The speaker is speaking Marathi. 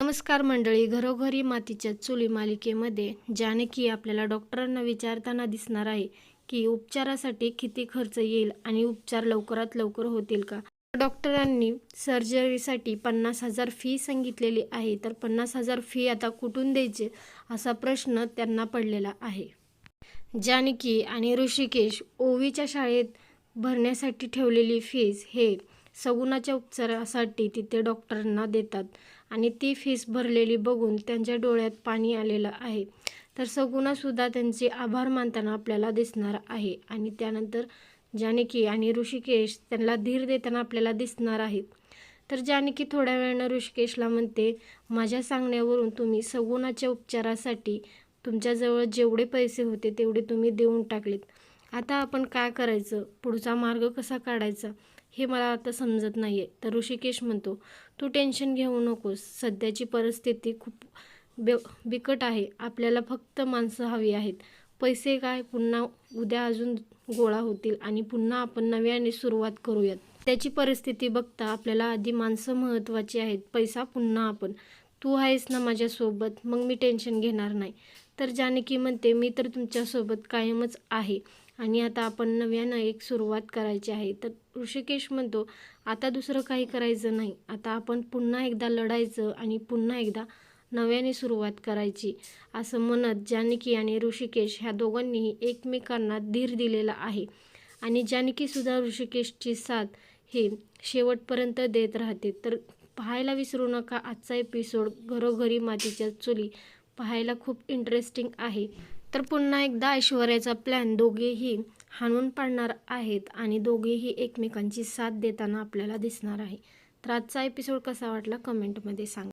नमस्कार मंडळी घरोघरी मातीच्या चुली मालिकेमध्ये जानकी आपल्याला डॉक्टरांना विचारताना दिसणार आहे की उपचारासाठी किती खर्च येईल आणि उपचार लवकरात लवकर होतील का? डॉक्टरांनी सर्जरीसाठी पन्नास हजार फी सांगितलेली आहे तर पन्नास हजार फी आता कुठून द्यायचे असा प्रश्न त्यांना पडलेला आहे. जानकी आणि ऋषिकेश ओवीच्या शाळेत भरण्यासाठी ठेवलेली फीज हे सगुणाच्या उपचारासाठी तिथे डॉक्टरांना देतात. आणि ती फीस भरलेली बघून त्यांच्या डोळ्यात पाणी आलेलं आहे. तर सगुणासुद्धा त्यांचे आभार मानताना आपल्याला दिसणार आहे आणि त्यानंतर जानकी आणि ऋषिकेश त्यांना धीर देताना आपल्याला दिसणार आहेत. तर जानकी थोड्या वेळानं ऋषिकेशला म्हणते माझ्या सांगण्यावरून तुम्ही सगुणाच्या उपचारासाठी तुमच्याजवळ जेवढे पैसे होते तेवढे तुम्ही देऊन टाकलेत. आता आपण काय करायचं? पुढचा मार्ग कसा काढायचा? हे मला आता समजत नाही आहे तर ऋषिकेश म्हणतो तू टेन्शन घेऊ नकोस. सध्याची परिस्थिती खूप बे बिकट आहे. आपल्याला फक्त माणसं हवी आहेत. पैसे काय? पुन्हा उद्या अजून गोळा होतील आणि पुन्हा आपण नव्याने सुरुवात करूयात. त्याची परिस्थिती बघता आपल्याला आधी माणसं महत्त्वाची आहेत. पैसा पुन्हा आपण. तू आहेस ना माझ्यासोबत. मग मी टेन्शन घेणार नाही. तर जानकी म्हणते मी तर तुमच्यासोबत कायमच आहे. आणि आता आपण नव्यानं एक सुरुवात करायची आहे. तर ऋषिकेश म्हणतो आता दुसरं काही करायचं नाही. आता आपण पुन्हा एकदा लढायचं आणि पुन्हा एकदा नव्याने सुरुवात करायची असं म्हणत जानकी आणि ऋषिकेश ह्या दोघांनीही एकमेकांना धीर दिलेला आहे. आणि जानकीसुद्धा ऋषिकेशची साथ हे शेवटपर्यंत देत राहते. तर पाहायला विसरू नका आजचा एपिसोड घरोघरी मातीच्या चुली. पाहायला खूप इंटरेस्टिंग आहे. तर पुन्हा एकदा ऐश्वर्याचा प्लॅन दोघेही हाणून पाडणार आहेत आणि दोघेही एकमेकांची साथ देताना आपल्याला दिसणार आहे. तर आजचा एपिसोड कसा वाटला कमेंटमध्ये सांगा.